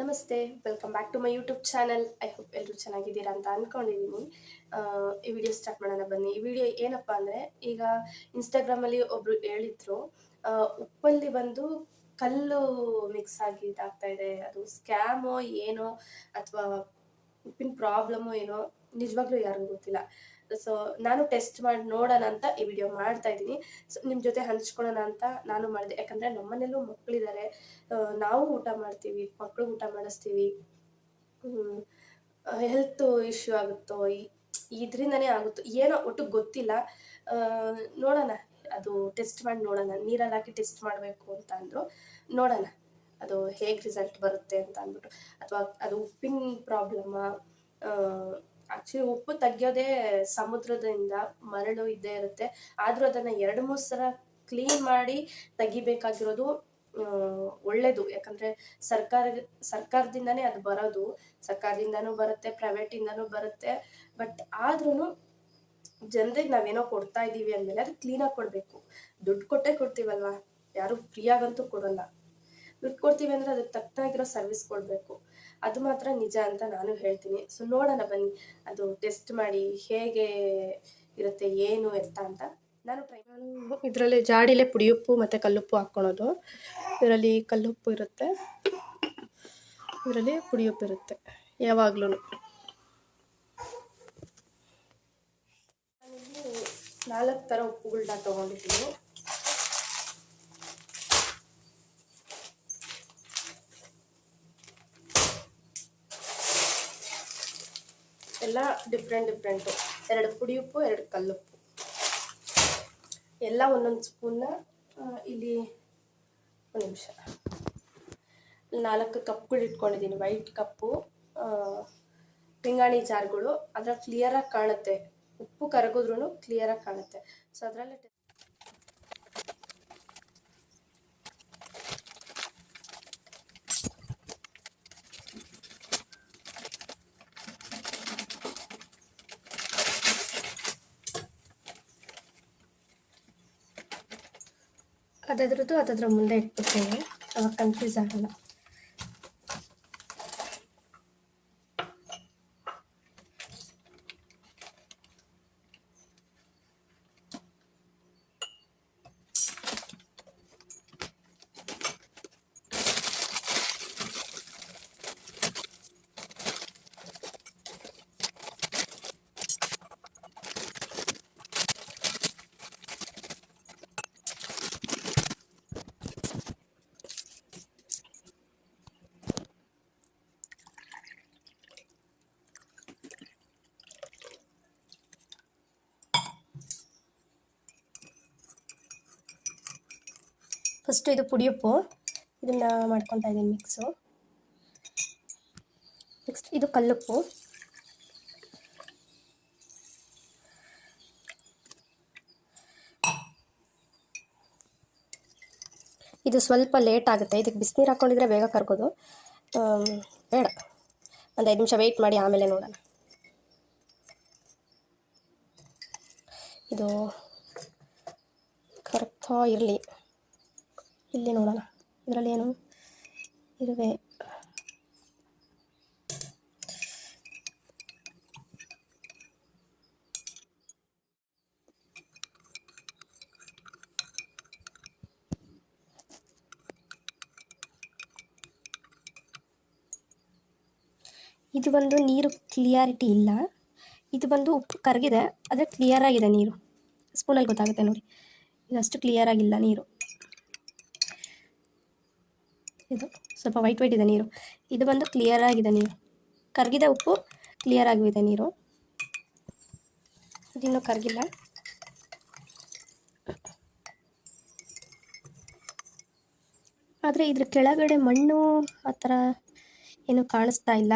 ನಮಸ್ತೆ welcome back to my YouTube channel I hope ಎಲ್ಲರೂ ಚೆನ್ನಾಗಿದ್ದೀರಾ ಅಂತ ಅಂದ್ಕೊಂಡಿದ್ದೀನಿ ಈ ವಿಡಿಯೋ ಸ್ಟಾರ್ಟ್ ಮಾಡೋಣ ಬನ್ನಿ. ಈ ವಿಡಿಯೋ ಏನಪ್ಪ ಅಂದರೆ, ಈಗ ಇನ್ಸ್ಟಾಗ್ರಾಮಲ್ಲಿ ಒಬ್ರು ಹೇಳಿದ್ರು ಉಪ್ಪಲ್ಲಿ ಬಂದು ಕಲ್ಲು ಮಿಕ್ಸ್ ಆಗಿ ಇದಾಗ್ತಾ ಇದೆ. ಅದು ಸ್ಕ್ಯಾಮೋ ಏನೋ, ಅಥವಾ ಉಪ್ಪಿನ ಪ್ರಾಬ್ಲಮ್ ಏನೋ ನಿಜವಾಗ್ಲೂ ಯಾರಿಗೂ ಗೊತ್ತಿಲ್ಲ. ಸೊ ನಾನು ಟೆಸ್ಟ್ ಮಾಡಿ, ನೋಡೋಣ ಅಂತ ಈ ವಿಡಿಯೋ ಮಾಡ್ತಾ ಇದ್ದೀನಿ. ಸೊ ನಿಮ್ಮ ಜೊತೆ ಹಂಚ್ಕೊಳ್ಳೋಣ ಅಂತ ನಾನು ಮಾಡಿದೆ. ಯಾಕಂದರೆ ನಮ್ಮನೇಲೂ ಮಕ್ಕಳಿದ್ದಾರೆ ನಾವು ಊಟ ಮಾಡ್ತೀವಿ ಮಕ್ಕಳು ಊಟ ಮಾಡಿಸ್ತೀವಿ. ಹೆಲ್ತ್ ಇಶ್ಯೂ ಆಗುತ್ತೋ ಇದರಿಂದನೇ ಇದ್ರಿಂದನೇ ಆಗುತ್ತೋ, ಏನೋ ಒಟ್ಟು ಗೊತ್ತಿಲ್ಲ. ನೋಡೋಣ. ಅದು ಟೆಸ್ಟ್ ಮಾಡಿ ನೋಡೋಣ. ನೀರಲ್ಲಿ ಹಾಕಿ ಟೆಸ್ಟ್ ಮಾಡಬೇಕು ಅಂತ ಅಂದರು. ನೋಡೋಣ. ಅದು ಹೇಗೆ ರಿಸಲ್ಟ್ ಬರುತ್ತೆ ಅಂತ ಅಂದ್ಬಿಟ್ಟು. ಅಥವಾ ಅದು ಉಪ್ಪಿನ ಪ್ರಾಬ್ಲಮ್ಮ ಆಕ್ಚುಲಿ ಉಪ್ಪು ತೆಗಿಯೋದೇ ಸಮುದ್ರದಿಂದ ಮರಳು ಇದ್ದೇ ಇರುತ್ತೆ. ಆದರೂ ಅದನ್ನು ಎರಡು, ಮೂರು ಸಲ ಕ್ಲೀನ್ ಮಾಡಿ ತೆಗಿಬೇಕಾಗಿರೋದು ಒಳ್ಳೇದು. ಯಾಕಂದ್ರೆ ಸರ್ಕಾರ, ಸರ್ಕಾರದಿಂದನೇ ಅದು ಬರೋದು. ಸರ್ಕಾರದಿಂದನೂ ಬರುತ್ತೆ ಪ್ರೈವೇಟಿಂದನೂ ಬರುತ್ತೆ. ಬಟ್ ಆದ್ರೂ ಜನರಿಗೆ ನಾವೇನೋ ಕೊಡ್ತಾ ಇದ್ದೀವಿ ಅಂದ್ಮೇಲೆ ಅದು ಕ್ಲೀನಾಗಿ ಕೊಡಬೇಕು. ದುಡ್ಡು ಕೊಟ್ಟೇ ಕೊಡ್ತೀವಲ್ವಾ? ಯಾರು ಫ್ರೀಯಾಗಂತೂ ಕೊಡಲ್ಲ. ದುಡ್ಡು ಕೊಡ್ತೀವಿ ಅಂದ್ರೆ ಅದಕ್ಕೆ ತಕ್ಕನಾಗಿರೋ ಸರ್ವಿಸ್ ಕೊಡಬೇಕು. ಅದು ಮಾತ್ರ ನಿಜ ಅಂತ ನಾನು ಹೇಳ್ತೀನಿ. ಸೊ ನೋಡೋಣ ಬನ್ನಿ ಅದು ಟೆಸ್ಟ್ ಮಾಡಿ ಹೇಗೆ ಇರುತ್ತೆ ಏನು ಎತ್ತ ಅಂತ. ನಾನು ಟ್ರೈ ನಾನು ಇದರಲ್ಲಿ ಜಾಡಿಲೆ ಪುಡಿಯುಪ್ಪು ಮತ್ತು ಕಲ್ಲುಪ್ಪು ಹಾಕ್ಕೊಳೋದು. ಇದರಲ್ಲಿ ಕಲ್ಲುಪ್ಪು ಇರುತ್ತೆ. ಇದರಲ್ಲಿ ಪುಡಿಯುಪ್ಪು ಇರುತ್ತೆ ಯಾವಾಗ್ಲೂ ನಾಲ್ಕು ಥರ ಉಪ್ಪುಗಳನ್ನ ತೊಗೊಂಡಿದ್ದೀನಿ. ಎಲ್ಲ ಡಿಫ್ರೆಂಟ್ ಡಿಫ್ರೆಂಟು ಎರಡು ಪುಡಿ ಉಪ್ಪು ಎರಡು ಕಲ್ಲುಪ್ಪು. ಎಲ್ಲ ಒಂದೊಂದು ಸ್ಪೂನ್ನ ಇಲ್ಲಿ ಒಂದು ನಿಮಿಷ. ನಾಲ್ಕು ಕಪ್ಗಳು ಇಟ್ಕೊಂಡಿದ್ದೀನಿ ವೈಟ್ ಕಪ್ಪು ಪಿಂಗಾಣಿ ಜಾರ್ಗಳು. ಅದ್ರ ಕ್ಲಿಯರಾಗಿ ಕಾಣುತ್ತೆ. ಉಪ್ಪು ಕರಗಿದ್ರೂ ಕ್ಲಿಯರಾಗಿ ಕಾಣುತ್ತೆ. ಸೊ ಅದರಲ್ಲಿ ಅದದ್ರದ್ದು ಅದದ್ರ ಮುಂದೆ ಇಟ್ಬಿಡ್ತೀನಿ. ಅವಾಗ ಕನ್ಫ್ಯೂಸ್ ಆಗಲ್ಲ. ಫಸ್ಟು ಇದು ಪುಡಿಯುಪ್ಪು. ಇದನ್ನು ಮಾಡ್ಕೊತಾ ಇದ್ದೀನಿ ಮಿಕ್ಸು ನೆಕ್ಸ್ಟ್ ಇದು ಕಲ್ಲುಪ್ಪು. ಇದು ಸ್ವಲ್ಪ ಲೇಟ್ ಆಗುತ್ತೆ. ಇದಕ್ಕೆ ಬಿಸಿನೀರು ಹಾಕ್ಕೊಂಡಿದ್ರೆ ಬೇಗ ಕರ್ಕೋದು ಬೇಡ. ಒಂದು ಐದು ನಿಮಿಷ ವೆಯ್ಟ್ ಮಾಡಿ ಆಮೇಲೆ ನೋಡೋಣ. ಇದು ಕರ್ತಾ ಇರಲಿ. ಇಲ್ಲಿ ನೋಡೋಣ. ಇದರಲ್ಲಿ ಏನು? ಇರುವೆ. ಇದು ಬಂದು ನೀರು ಕ್ಲಿಯಾರಿಟಿ ಇಲ್ಲ. ಇದು ಬಂದು ಉಪ್ಪು ಕರಗಿದೆ. ಆದರೆ ಕ್ಲಿಯರ್ ಆಗಿದೆ ನೀರು. ಸ್ಪೂನಲ್ಲಿ ಗೊತ್ತಾಗುತ್ತೆ ನೋಡಿ. ಇದಷ್ಟು ಕ್ಲಿಯರ್ ಆಗಿಲ್ಲ ನೀರು. ಇದು. ಸ್ವಲ್ಪ ವೈಟ್ ವೈಟ್ ಇದೆ ನೀರು. ಇದು ಬಂದು ಕ್ಲಿಯರ್ ಆಗಿದೆ ನೀರು. ಕರಗಿದೆ ಉಪ್ಪು ಕ್ಲಿಯರ್ ಆಗಿದೆ ನೀರು. ಇದನ್ನು ಕರಗಿಲ್ಲ. ಆದರೆ ಇದ್ರ ಕೆಳಗಡೆ ಮಣ್ಣು ಆ ಥರ ಏನು ಕಾಣಿಸ್ತಾ ಇಲ್ಲ.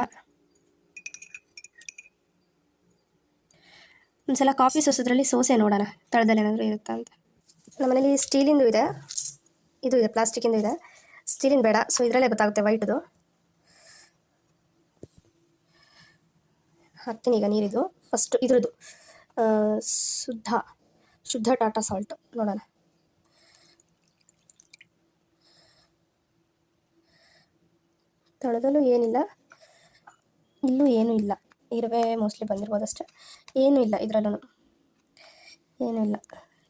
ಒಂದ್ಸಲ ಕಾಫಿ ಸೋಸೋದ್ರಲ್ಲಿ ಸೋಸೆ ನೋಡೋಣ. ತಳದಲ್ಲಿ ಏನಾದರೂ ಇರುತ್ತಾ ಅಂತ. ನಮ್ಮನೇಲಿ ಸ್ಟೀಲಿಂದು ಇದೆ ಇದು. ಇದೆ ಪ್ಲಾಸ್ಟಿಕ್ಕಿಂದು ಇದೆ. ಸ್ಟೀಲಿನ ಬೇಡ. ಸೊ ಇದರಲ್ಲೇ ಗೊತ್ತಾಗುತ್ತೆ ವೈಟ್ದು ಹಾಕ್ತೀನಿ ಈಗ ನೀರಿದು. ಫಸ್ಟ್ ಇದ್ರದ್ದು. ಶುದ್ಧ ಶುದ್ಧ ಟಾಟಾ ಸಾಲ್ಟ್ ನೋಡೋಣ. ತಳದಲ್ಲೂ ಏನಿಲ್ಲ. ಇಲ್ಲೂ ಏನೂ ಇಲ್ಲ. ಇರುವೆ ಮೋಸ್ಟ್ಲಿ ಬಂದಿರ್ಬೋದು ಅಷ್ಟೇ. ಏನೂ ಇಲ್ಲ ಇದರಲ್ಲೂ ಏನೂ ಇಲ್ಲ.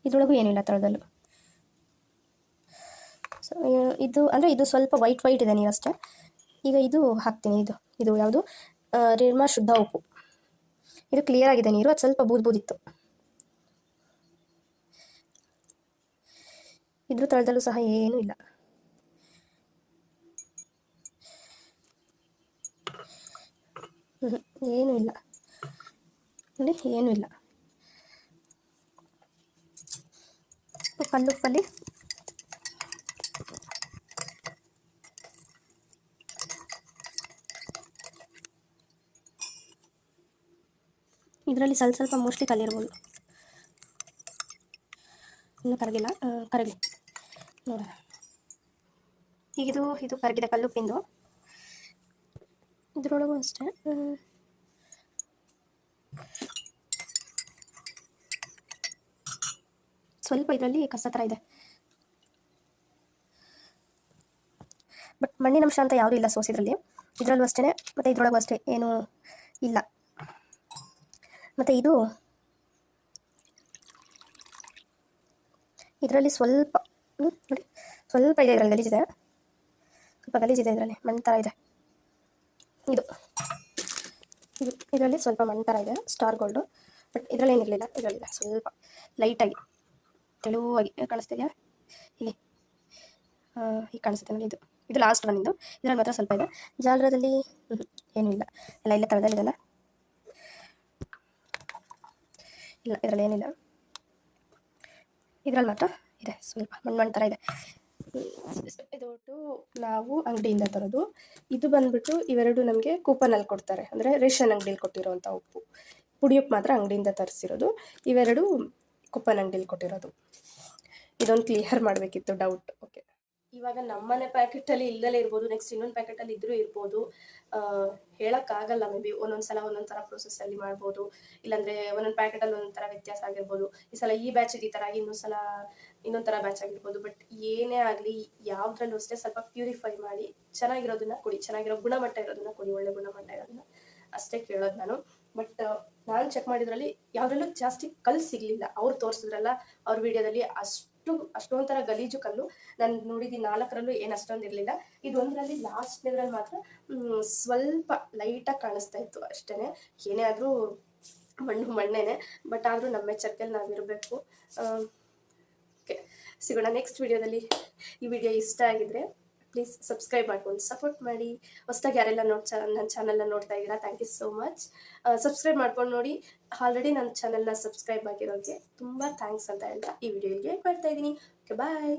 ಇದ್ರೊಳಗೂ ಏನೂ ಇಲ್ಲ ತಳದಲ್ಲೂ. ಸೊ ಇದು ಅಂದರೆ ಇದು ಸ್ವಲ್ಪ ವೈಟ್ ವೈಟ್ ಇದೆ ನೀವು ಅಷ್ಟೇ. ಈಗ ಇದು ಹಾಕ್ತೀನಿ, ಇದು ಇದು ಯಾವುದು? ನಿರ್ಮಾ ಶುದ್ಧ ಉಪ್ಪು. ಇದು ಕ್ಲಿಯರ್ ಆಗಿದೆ ನೀರು, ಅದು ಸ್ವಲ್ಪ ಬೂದ್ ಬೂದಿತ್ತು. ಇದ್ರ ತಳದಲ್ಲೂ ಸಹ ಏನೂ ಇಲ್ಲ. ಏನು ಇಲ್ಲ. ನೋಡಿ, ಏನೂ ಇಲ್ಲ. ಕಲ್ಲುಪ್ಪಲ್ಲಿ ಇದರಲ್ಲಿ ಸ್ವಲ್ಪ ಸ್ವಲ್ಪ ಮೋಸ್ಟ್ಲಿ ಕಲಿಯಿರ್ಬೋದು ಇನ್ನೂ ಕರಗಿಲ್ಲ ಕರಗಿ. ನೋಡೋಣ. ಈಗಿದು ಇದು ಕಲ್ಲು ಕಲ್ಲುಪ್ಪಿಂದು ಇದರೊಳಗೂ ಅಷ್ಟೇ ಸ್ವಲ್ಪ ಇದರಲ್ಲಿ ಕಸ ಥರ ಇದೆ. ಬಟ್ ಮಣ್ಣಿನ ಅಂಶ ಅಂತ ಯಾವುದೂ ಇಲ್ಲ ಸೋಸಿದ್ರಲ್ಲಿ. ಇದರಲ್ಲೂ ಅಷ್ಟೇ ಮತ್ತು ಇದರೊಳಗೂ ಅಷ್ಟೇ, ಏನೂ ಇಲ್ಲ. ಮತ್ತು ಇದು. ಇದರಲ್ಲಿ ಸ್ವಲ್ಪ ನೋಡಿ. ಸ್ವಲ್ಪ ಇದೆ ಇದರಲ್ಲಿ, ಗಲೀಜಿದೆ. ಸ್ವಲ್ಪ ಗಲೀಜಿದೆ ಇದರಲ್ಲಿ, ಮಣ್ಣು ಥರ ಇದೆ. ಇದು. ಇದು, ಇದರಲ್ಲಿ ಸ್ವಲ್ಪ ಮಣ್ಣು ಥರ ಇದೆ, ಸ್ಟಾರ್ ಗೋಲ್ಡು. ಬಟ್ ಇದರಲ್ಲಿ ಏನಿರಲಿಲ್ಲ, ಇದರಲ್ಲಿದೆ, ಸ್ವಲ್ಪ ಲೈಟಾಗಿ, ತೆಳುವಾಗಿ ಕಾಣಿಸ್ತಿದೆಯಾ? ಇಲ್ಲಿ ಹೀಗೆ ಕಾಣಿಸುತ್ತೆ ನೋಡಿ ಇದು. ಇದು ಲಾಸ್ಟ್ ಬಂದಿದ್ದು ಇದರಲ್ಲಿ ಮಾತ್ರ ಸ್ವಲ್ಪ ಇದೆ. ಜಾಲರದಲ್ಲಿ ಏನೂ ಇಲ್ಲ ಎಲ್ಲ ಇಲ್ಲೇ ತಳದಲ್ಲಿದೆಲ್ಲ ಇಲ್ಲ, ಇದರಲ್ಲಿ ಏನಿಲ್ಲ. ಇದರಲ್ಲಿ ಮಾತ್ರ ಇದೆ, ಸ್ವಲ್ಪ ಮಣ್ಣು ಮಣ್ಣು ಥರ ಇದೆ. ಇದು ಒಟ್ಟು ನಾವು ಅಂಗಡಿಯಿಂದ ತರೋದು. ಇದು ಬಂದ್ಬಿಟ್ಟು ಇವೆರಡು ನಮಗೆ ಕೂಪನಲ್ಲಿ ಕೊಡ್ತಾರೆ. ಅಂದರೆ ರೇಷನ್ ಅಂಗಡಿಯಲ್ಲಿ ಕೊಟ್ಟಿರೋವಂಥ ಉಪ್ಪು. ಪುಡಿ ಉಪ್ಪು ಮಾತ್ರ ಅಂಗಡಿಯಿಂದ ತರಿಸಿರೋದು. ಇವೆರಡು ಕೂಪನ್ ಅಂಗಡಿಯಲ್ಲಿ ಕೊಟ್ಟಿರೋದು. ಇದೊಂದು ಕ್ಲಿಯರ್ ಮಾಡಬೇಕಿತ್ತು ಡೌಟ್ ಓಕೆ ಇವಾಗ ನಮ್ಮನೆ ಪ್ಯಾಕೆಟಲ್ಲಿ ಇಲ್ಲದಲೇ ಇರ್ಬೋದು ನೆಕ್ಸ್ಟ್ ಇನ್ನೊಂದು ಪ್ಯಾಕೆಟಲ್ಲಿ ಇದ್ರೂ ಇರ್ಬೋದು. ಹೇಳೋಕ್ಕಾಗಲ್ಲ ಮೇ ಬಿ ಒಂದೊಂದು ಸಲ ಒಂದೊಂದು ಥರ ಪ್ರೊಸೆಸ್ಸಲ್ಲಿ ಮಾಡ್ಬೋದು. ಇಲ್ಲಾಂದರೆ ಒಂದೊಂದು ಪ್ಯಾಕೆಟಲ್ಲಿ ಒಂದೊಂದು ತರ ವ್ಯತ್ಯಾಸ ಆಗಿರ್ಬೋದು. ಈ ಸಲ ಈ ಬ್ಯಾಚ್ ಈ ಥರ ಇನ್ನೊಂದು ಸಲ ಇನ್ನೊಂದು ಥರ ಬ್ಯಾಚ್ ಆಗಿರ್ಬೋದು. ಬಟ್ ಏನೇ ಆಗಲಿ, ಯಾವುದ್ರಲ್ಲೂ ಅಷ್ಟೇ ಸ್ವಲ್ಪ ಪ್ಯೂರಿಫೈ ಮಾಡಿ, ಚೆನ್ನಾಗಿರೋದನ್ನ ಕೊಡಿ. ಚೆನ್ನಾಗಿರೋ ಗುಣಮಟ್ಟ ಇರೋದನ್ನ ಕೊಡಿ, ಒಳ್ಳೆ ಗುಣಮಟ್ಟ ಇರೋದನ್ನ ಅಷ್ಟೇ ಕೇಳೋದು ನಾನು. ಬಟ್ ನಾನು ಚೆಕ್ ಮಾಡಿದ್ರಲ್ಲಿ ಯಾವುದ್ರಲ್ಲೂ ಜಾಸ್ತಿ ಕಲ್ ಸಿಗಲಿಲ್ಲ. ಅವ್ರು ತೋರಿಸಿದ್ರಲ್ಲ, ಅವ್ರ ವಿಡಿಯೋದಲ್ಲಿ ಅಷ್ಟು ಅಷ್ಟೊಂಥರ ಗಲೀಜು ಕಲ್ಲು ನಾನು ನೋಡಿದ್ದೀನಿ. ನಾಲ್ಕರಲ್ಲೂ ಏನು ಅಷ್ಟೊಂದು ಇರಲಿಲ್ಲ. ಇದೊಂದರಲ್ಲಿ ಲಾಸ್ಟ್ನೇದ್ರಲ್ಲಿ ಮಾತ್ರ ಸ್ವಲ್ಪ ಲೈಟಾಗಿ ಕಾಣಿಸ್ತಾ ಇತ್ತು ಅಷ್ಟೇ ಏನೇ ಆದರೂ ಮಣ್ಣು, ಮಣ್ಣೇನೆ. ಬಟ್ ಆದರೂ ನಮ್ಮ ಎಚ್ಚರಿಕೆಯಲ್ಲಿ ನಾವಿರಬೇಕು ಓಕೆ ಸಿಗೋಣ ನೆಕ್ಸ್ಟ್ ವಿಡಿಯೋದಲ್ಲಿ ಈ ವಿಡಿಯೋ ಇಷ್ಟ ಆಗಿದ್ರೆ. ಪ್ಲೀಸ್ ಸಬ್ಸ್ಕ್ರೈಬ್ ಮಾಡ್ಕೊಂಡು ಸಪೋರ್ಟ್ ಮಾಡಿ. ಹೊಸ್ದಾಗಿ ಯಾರೆಲ್ಲ ನೋಡ್ ನನ್ನ ಚಾನಲ್ನ ನೋಡ್ತಾ ಇದ್ದೀರಾ thank you so much subscribe ಮಾಡ್ಕೊಂಡು ನೋಡಿ. ಆಲ್ರೆಡಿ ನನ್ನ ಚಾನಲ್ನ ಸಬ್ಸ್ಕ್ರೈಬ್ ಆಗಿರೋರಿಗೆ ತುಂಬ ಥ್ಯಾಂಕ್ಸ್ ಅಂತ ಹೇಳ್ತಾ ಈ ವಿಡಿಯೋಗೆ ಮಾಡ್ತಾ ಇದ್ದೀನಿ. Okay bye